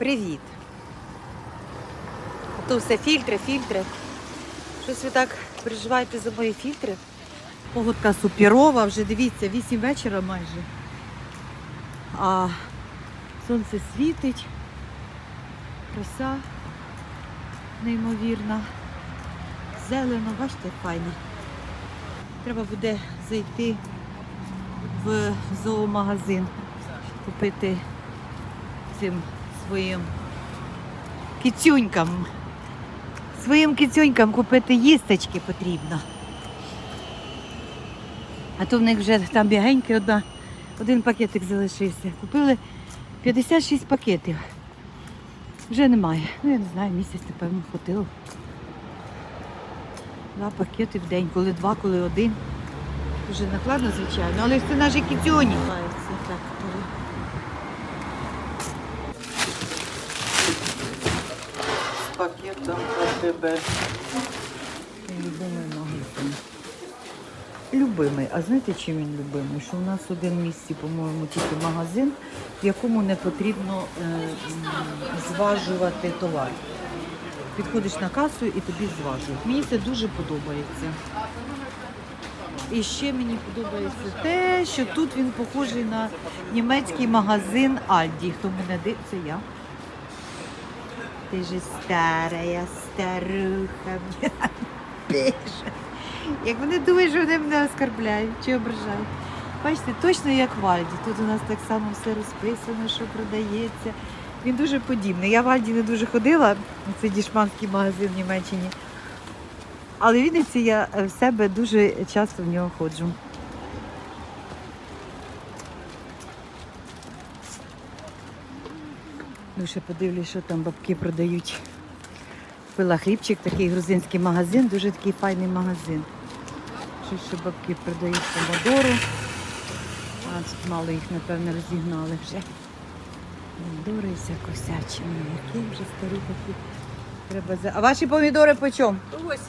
Привіт. То все фільтри, фільтри. Щось ви так переживаєте за мої фільтри? Погодка суперова, вже дивіться, 8 вечора майже. А сонце світить, краса неймовірна. Зелено, бачите, файно. Треба буде зайти в зоомагазин, купити цим своїм кицюнькам. Своїм кицюнькам купити їсточки потрібно. А то в них вже там бігеньки одна, один пакетик залишився. Купили 56 пакетів. Вже немає. Ну, я не знаю, місяць, напевно, хватило. Два пакети в день, коли два, коли один. Дуже накладно, звичайно, але це наші кітюні. Так, коли з пакетом АТБ. Любимий магазин. Любимий. А знаєте, чим він любимий? Що у нас один в місті, по-моєму, тільки магазин, в якому не потрібно е, зважувати товар. Підходиш на касу і тобі зважують. Мені це дуже подобається. І ще мені подобається те, що тут він похожий на німецький магазин Альді. Хто мене дивиться, я. Ти же старая старуха. Боже. Як вони думають, що вони мене оскарбляють чи ображають. Бачите, точно як в Альді. Тут у нас так само все розписано, що продається. Він дуже подібний. Я в Альді не дуже ходила, це дішманський магазин в Німеччині. Але в Вінниці я в себе дуже часто в нього ходжу. Ну, ще подивлюсь, що там бабки продають. Купила хлібчик, такий грузинський магазин, дуже такий файний магазин. Що бабки продають помодору. А тут мало їх, напевно, розігнали вже. Помідори і вся косячина. Які вже старі такі. Треба за... А ваші помідори по чому? 80.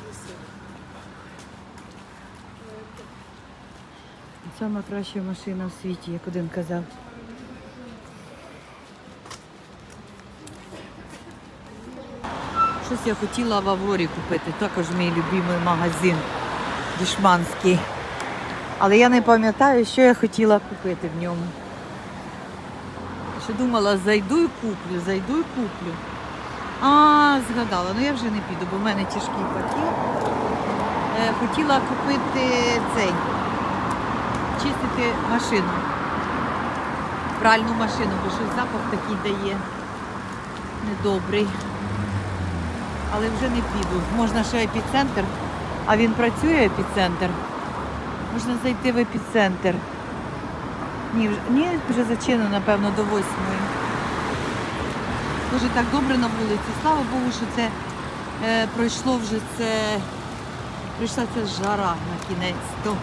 Сама краща машина в світі, як один казав. Щось я хотіла в Аврорі купити, також мій любимий магазин дішманський. Але я не пам'ятаю, що я хотіла купити в ньому. Що думала, зайду і куплю, зайду і куплю. А, згадала, ну я вже не піду, бо в мене тяжкий пакет. Е, хотіла купити цей чистити машину. Пральну машину, бо щось запах такий дає недобрий. Але вже не піду. Можна ще епіцентр. А він працює епіцентр. Можна зайти в епіцентр. Ні, вже, ні, вже зачинено, напевно, до восьмої. Дуже так добре на вулиці. Слава Богу, що це е, пройшло вже це. Прийшла ця жара на кінець. То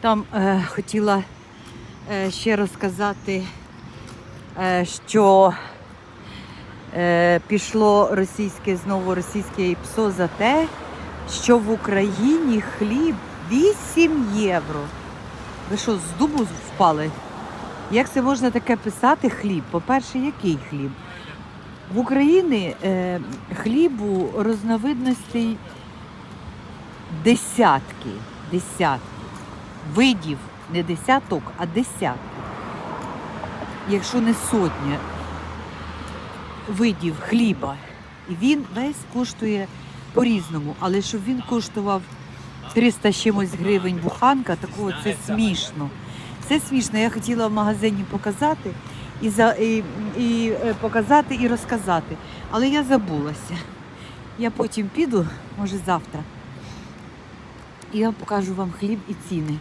там е, хотіла е, ще розказати, е, що пішло російське, знову російське ПСО за те, що в Україні хліб 8 євро. Ви що, з дубу впали? Як це можна таке писати хліб? По-перше, який хліб? В Україні е, хлібу розновидностей десятки, десятки видів, не десяток, а десятки. Якщо не сотня видів хліба. І він весь коштує по-різному. Але щоб він коштував 300 чимось гривень буханка, такого це смішно. Це смішно. Я хотіла в магазині показати і, за, і, і е, показати і розказати. Але я забулася. Я потім піду, може завтра. І я покажу вам хліб і ціни.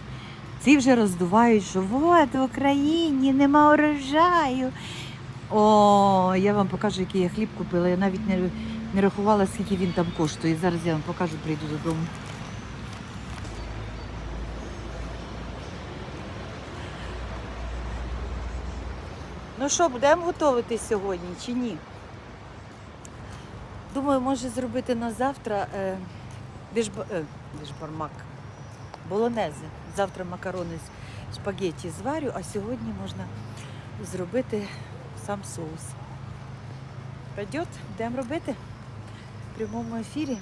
Ці вже роздувають, що от в Україні нема урожаю. О, я вам покажу, який я хліб купила. Я навіть не, не рахувала, скільки він там коштує. Зараз я вам покажу, прийду додому. Ну що, будемо готувати сьогодні чи ні? Думаю, може зробити на завтра е, бішба, е, бішбармак, болонези. Завтра макарони з шпагетті зварю, а сьогодні можна зробити сам соус. Пойдет, будемо робити в прямому ефірі.